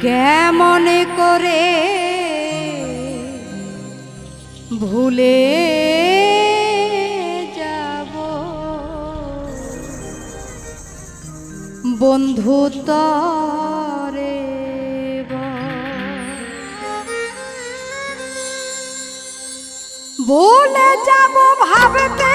কেমনে করে ভুলে যাব? বন্ধু তরে যাব ভাবতে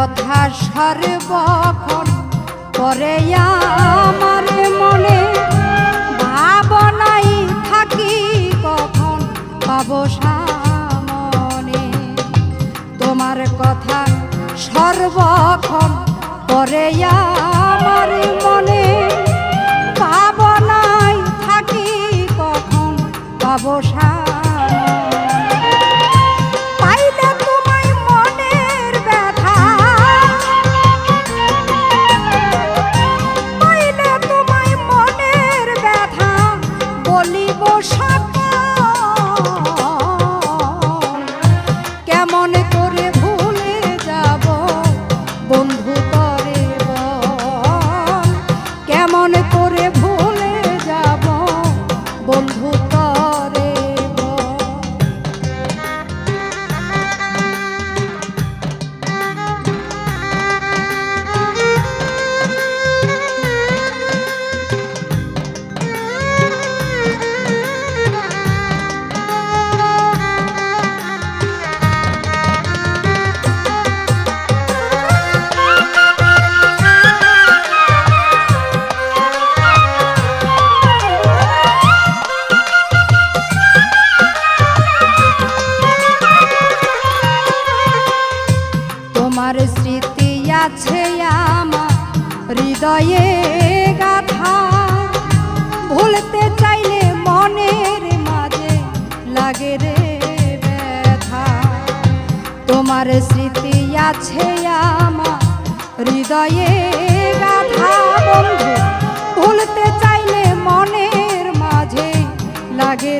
কথা সর্বক্ষণ করে আমার মনে ভাবনাই থাকি কখন পাবো সামনে তোমার কথা সর্বক্ষণ করে আমার মনে ভাবনাই থাকি কখন পাবো সামনে bonito. হৃদয়ে গাথা বন্ধু ভুলতে চাইলে মনের মাঝে লাগে